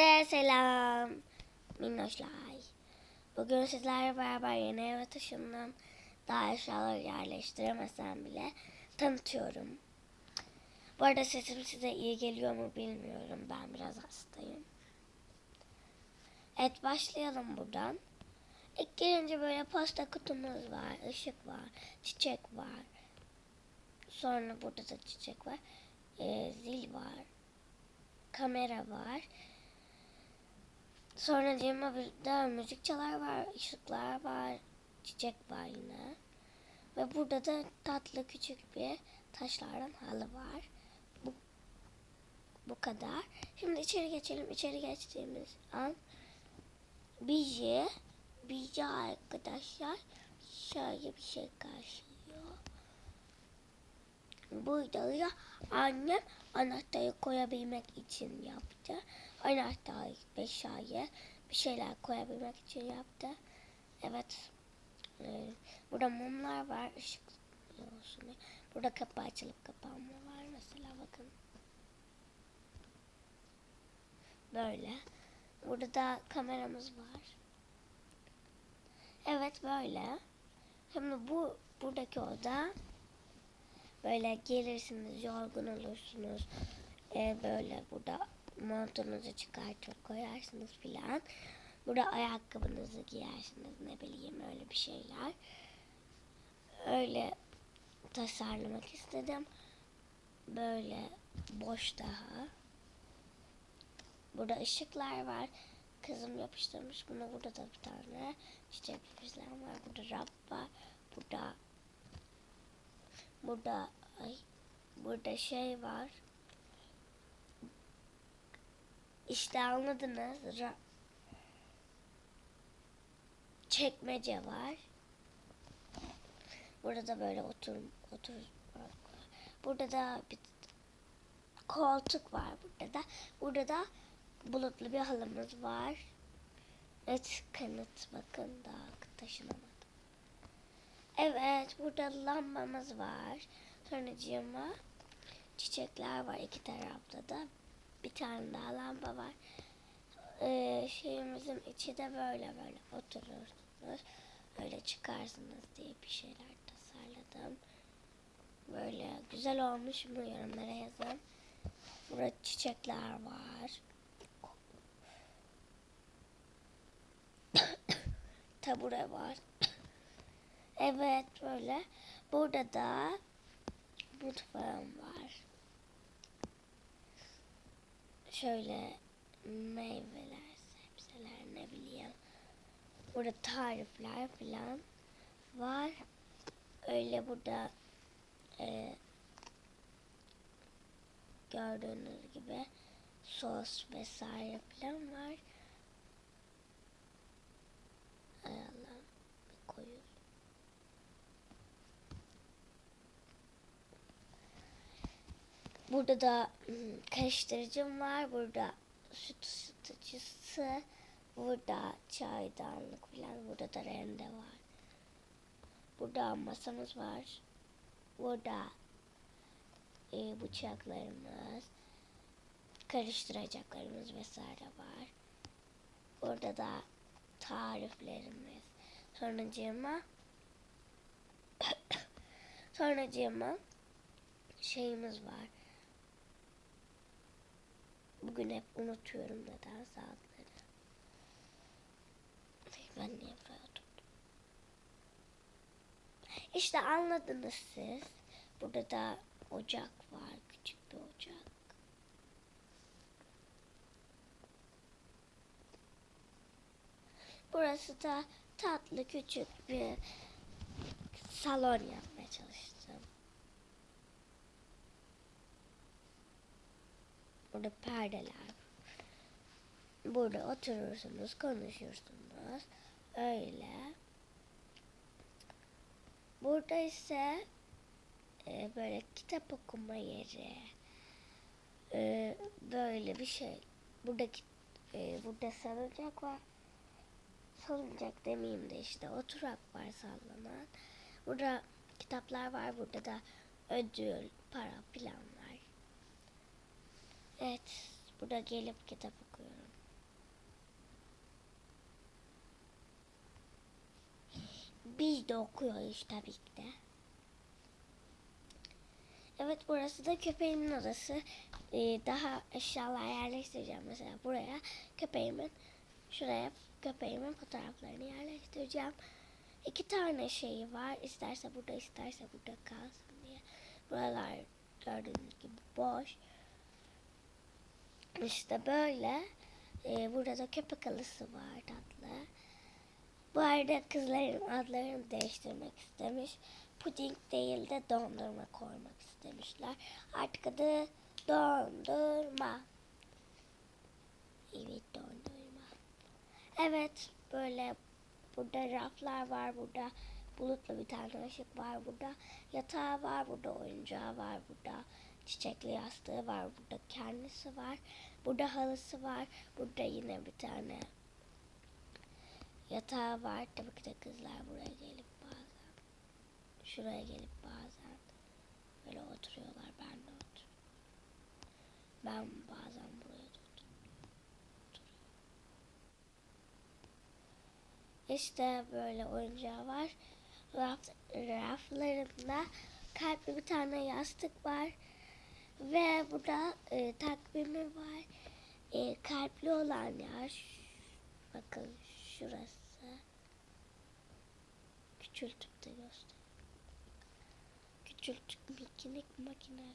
Hepinize selam minnoşlar. Bugün sizlerle beraber yeni eve taşındım. Daha eşyaları yerleştiremesem bile tanıtıyorum. Bu arada sesim size iyi geliyor mu bilmiyorum. Ben biraz hastayım. Evet başlayalım buradan. İlk girince böyle posta kutumuz var, ışık var, çiçek var. Sonra burada da çiçek var. Ee, zil var. Kamera var. Sonra cima burada müzik çalar var, ışıklar var, çiçek var yine. Ve burada da tatlı küçük bir taşlardan halı var. Bu, bu kadar. Şimdi içeri geçelim. İçeri geçtiğimiz an bizi, bizi arkadaşlar şöyle bir şey karşılıyor. Burada da annem anahtarı koyabilmek için yaptı. Anahtar, eşyayı bir şeyler koyabilmek için yaptı. Evet. Ee, burada mumlar var. ışık olsun diye. Burada kapı açılıp kapanma var. Mesela bakın. Böyle. Burada da kameramız var. Evet böyle. Şimdi bu buradaki oda böyle gelirsiniz yorgun olursunuz. Ee, böyle burada montunuzu çıkartır koyarsınız filan. Burada ayakkabınızı giyersiniz ne bileyim öyle bir şeyler. Öyle tasarlamak istedim. Böyle boş daha. Burada ışıklar var. Kızım yapıştırmış bunu. Burada da bir tane çiçek falan var. Burada raf var. Burada Burada ay burada şey var. İşte anladınız. Ra- çekmece var. Burada da böyle otur otur Burada da bir koltuk var burada da. Burada da bulutlu bir halımız var. Evet kanıt bakın daha taşınamadı. Evet, burada lambamız var. Sonracığıma çiçekler var iki tarafta da. Bir tane daha lamba var. Ee, şeyimizin içi de böyle böyle oturursunuz. Öyle çıkarsınız diye bir şeyler tasarladım. Böyle güzel olmuş mu yorumlara yazın. Burada çiçekler var. Tabure var. Evet böyle. Burada da mutfağım var. Şöyle meyveler, sebzeler ne bileyim. Burada tarifler falan var. Öyle burada e, gördüğünüz gibi sos vesaire falan var. Ay Allah bir koyun. Burada da hmm, karıştırıcım var. Burada süt ısıtıcısı. Burada çaydanlık falan. Burada da rende var. Burada masamız var. Burada e, bıçaklarımız, karıştıracaklarımız vesaire var. Burada da tariflerimiz. Sonracığıma sonracığıma şeyimiz var. Bugün hep unutuyorum neden saatleri. Ben niye buraya? İşte anladınız siz. Burada da ocak var. Küçük bir ocak. Burası da tatlı küçük bir salon yapmaya çalıştım. Burada perdeler. Burada oturursunuz, konuşursunuz. Öyle. Burada ise e, böyle kitap okuma yeri. E, böyle bir şey. Buradaki e, burada salıncak var. Salıncak demeyeyim de işte oturak var sallanan. Burada kitaplar var. Burada da ödül, para var. Evet. Burada gelip kitap okuyorum. Biz de okuyoruz tabii ki de. Evet burası da köpeğimin odası. Ee, daha aşağılar yerleştireceğim mesela buraya köpeğimin şuraya köpeğimin fotoğraflarını yerleştireceğim. İki tane şeyi var. İsterse burada isterse burada kalsın diye. Buralar gördüğünüz gibi boş. İşte böyle. Ee, burada da köpek alısı var tatlı. Bu arada kızların adlarını değiştirmek istemiş. Puding değil de dondurma koymak istemişler. Artık adı dondurma. Evet dondurma. Evet böyle burada raflar var. Burada bulutlu bir tane ışık var. Burada yatağı var. Burada oyuncağı var. Burada çiçekli yastığı var. Burada kendisi var. Burada halısı var. Burada yine bir tane yatağı var. Tabii ki de kızlar buraya gelip bazen şuraya gelip bazen böyle oturuyorlar. Ben de oturuyorum. Ben bazen buraya da. İşte böyle oyuncağı var. Raf, raflarında kalpli bir tane yastık var. Ve burada e, takvimi var. E, kalpli olan yer. Bakın şurası. Küçültüp de göster. Küçültük mikinik makine.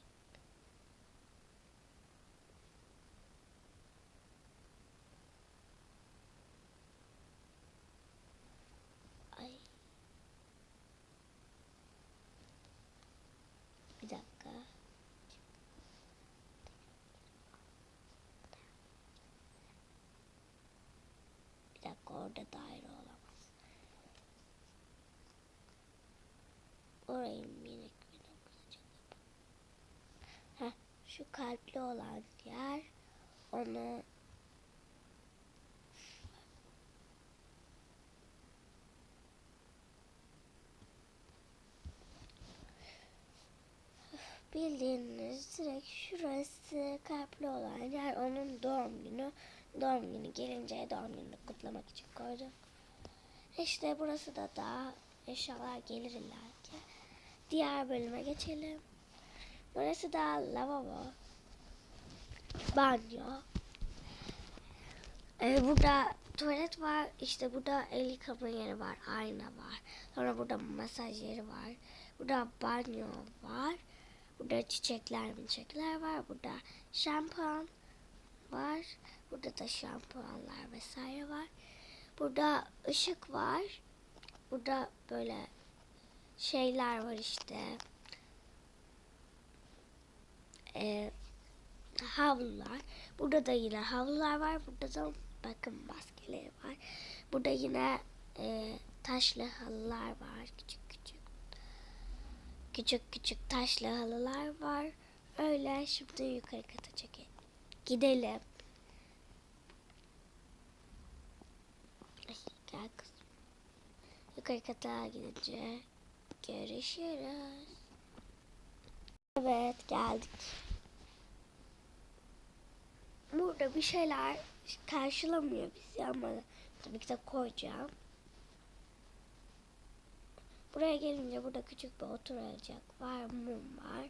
Orayı minik Heh, şu kalpli olan yer onu bildiğiniz direkt şurası kalpli olan yer onun doğum günü. Doğum günü gelince doğum gününü kutlamak için koyduk. İşte burası da daha eşyalar gelir illaki. Diğer bölüme geçelim. Burası da lavabo. Banyo. Ee, burada tuvalet var. İşte burada el yıkama yeri var. Ayna var. Sonra burada masaj yeri var. Burada banyo var. Burada çiçekler çiçekler var. Burada şampuan var. Burada da şampuanlar vesaire var. Burada ışık var. Burada böyle şeyler var işte. Ee, havlular. Burada da yine havlular var. Burada da bakım maskeleri var. Burada yine e, taşlı halılar var. Küçük küçük. Küçük küçük taşlı halılar var. Öyle şimdi yukarı kata çekelim. Gidelim. Ay, gel kızım. Yukarı kata gidince görüşürüz. Evet geldik. Burada bir şeyler karşılamıyor bizi ama tabii ki de koyacağım. Buraya gelince burada küçük bir oturacak var, mum var.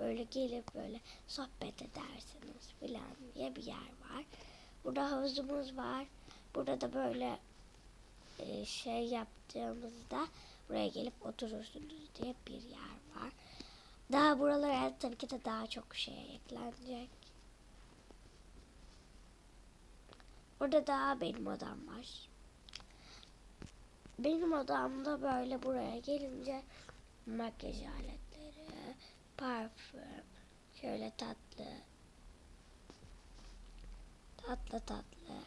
Böyle gelip böyle sohbet edersiniz filan diye bir yer var. Burada havuzumuz var. Burada da böyle e, şey yaptığımızda buraya gelip oturursunuz diye bir yer var. Daha buralara tabii ki de daha çok şey eklenecek. Burada da benim odam var. Benim odamda böyle buraya gelince makyaj aletleri, parfüm, şöyle tatlı, tatlı tatlı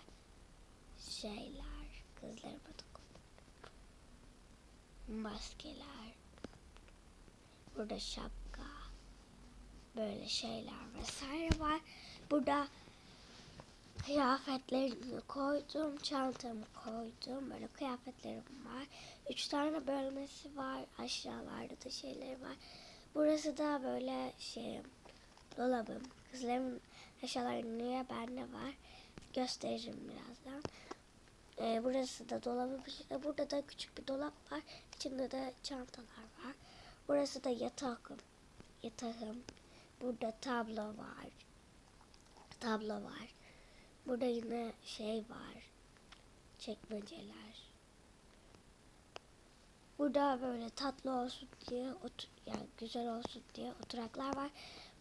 şeyler, dokunmak, maskeler, burada şapka, böyle şeyler vesaire var. Burada kıyafetlerimi koydum, çantamı koydum. Böyle kıyafetlerim var. Üç tane bölmesi var. Aşağılarda da şeyleri var. Burası da böyle şey dolabım. Kızlarımın eşyaları niye bende var. Gösteririm birazdan. Ee, burası da dolabım. İşte Burada da küçük bir dolap var. İçinde de çantalar var. Burası da yatağım. Yatağım. Burada tablo var. Tablo var. Burada yine şey var. Çekmeceler. Burada böyle tatlı olsun diye otur yani güzel olsun diye oturaklar var.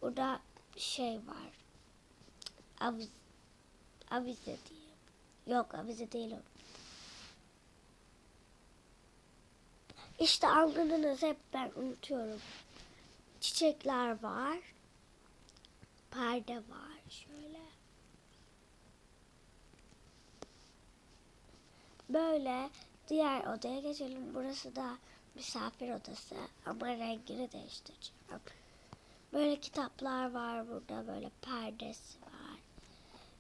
Burada şey var. Aviz, avize diye. Yok avize değil o. İşte anladınız hep ben unutuyorum. Çiçekler var. Perde var şöyle. Böyle diğer odaya geçelim. Burası da misafir odası ama rengini değiştireceğim. Böyle kitaplar var burada. Böyle perdesi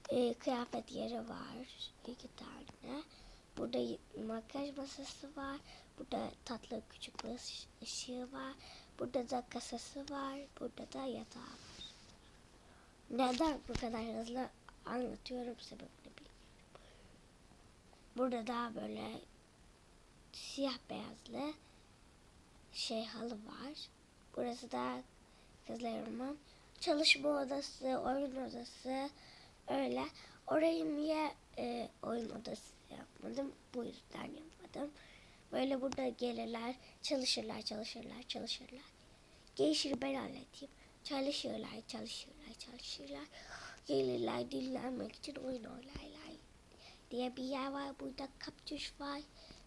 Ee, kıyafet yeri var. iki tane. Burada makyaj masası var. Burada tatlı küçük bir ış- ışığı var. Burada da kasası var. Burada da yatağı var. Neden bu kadar hızlı anlatıyorum sebebini bilmiyorum. Burada da böyle siyah beyazlı şey halı var. Burası da kızlarımın çalışma odası, oyun odası öyle. Orayı niye e, oyun odası yapmadım? Bu yüzden yapmadım. Böyle burada gelirler, çalışırlar, çalışırlar, çalışırlar. Gelişir ben halledeyim. Çalışırlar, çalışırlar, çalışırlar. Gelirler dinlenmek için oyun oynarlar. Diye bir yer var. Burada kaktüs var.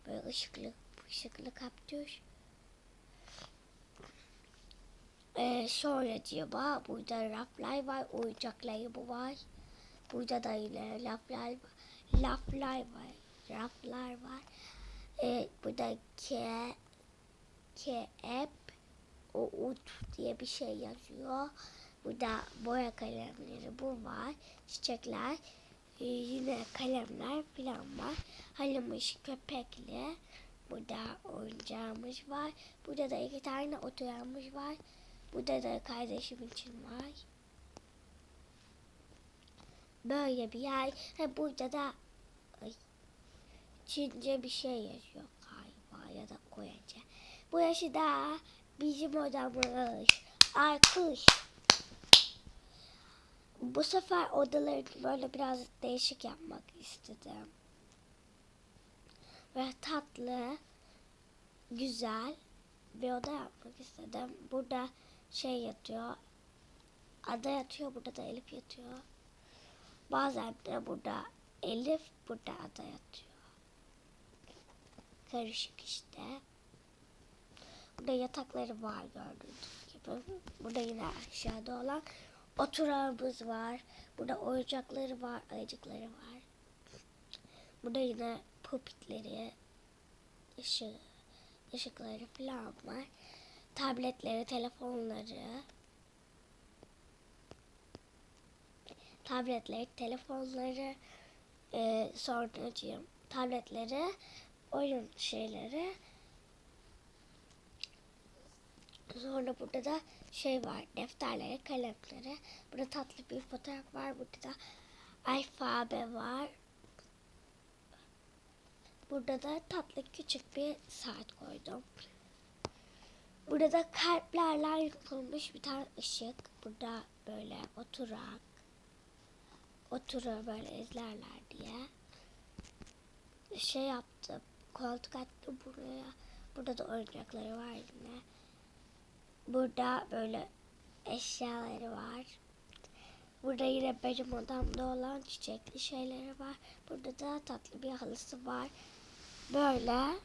Böyle ışıklı, ışıklı kaktüs. Ee, sonra cima burada raflar var, oyuncakları var. Burada da yine laflar var. Laflar var, raflar var. Ee, burada ke, ke, ep, o ut diye bir şey yazıyor. Burada boya kalemleri bu var. Çiçekler, ee, yine kalemler falan var. Halımız köpekli. Burada oyuncağımız var. Burada da iki tane oturağımız var. Burada da kardeşim için var. Böyle bir yer. Ha, burada da ay, Çince bir şey yazıyor galiba ya da Korece. Burası da bizim odamız. Alkış. Bu sefer odaları böyle biraz değişik yapmak istedim. Ve tatlı, güzel bir oda yapmak istedim. Burada şey yatıyor. Ada yatıyor, burada da Elif yatıyor. Bazen de burada Elif, burada Ada yatıyor. Karışık işte. Burada yatakları var gördüğünüz gibi. Burada yine aşağıda olan oturağımız var. Burada oyuncakları var, ayıcıkları var. Burada yine pupitleri, ışığı, ışıkları falan var. Tabletleri, telefonları. Tabletleri, telefonları, e, sonracığım, tabletleri, oyun şeyleri. Sonra burada da şey var, defterleri, kalemleri. Burada tatlı bir fotoğraf var. Burada da alfabe var. Burada da tatlı küçük bir saat koydum. Burada da kalplerle yapılmış bir tane ışık. Burada böyle oturak. Oturur böyle izlerler diye. Şey yaptım. Koltuk attım buraya. Burada da oyuncakları var yine. Burada böyle eşyaları var. Burada yine benim odamda olan çiçekli şeyleri var. Burada da tatlı bir halısı var. Böyle.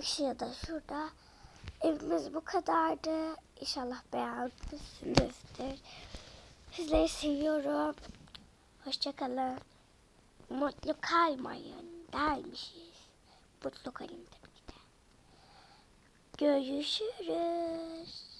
Işığı da şurada. Evimiz bu kadardı. İnşallah beğenmişsinizdir. Sizleri seviyorum. Hoşçakalın. Mutlu kalmayın dermişiz. Mutlu kalın tabii ki de. Görüşürüz.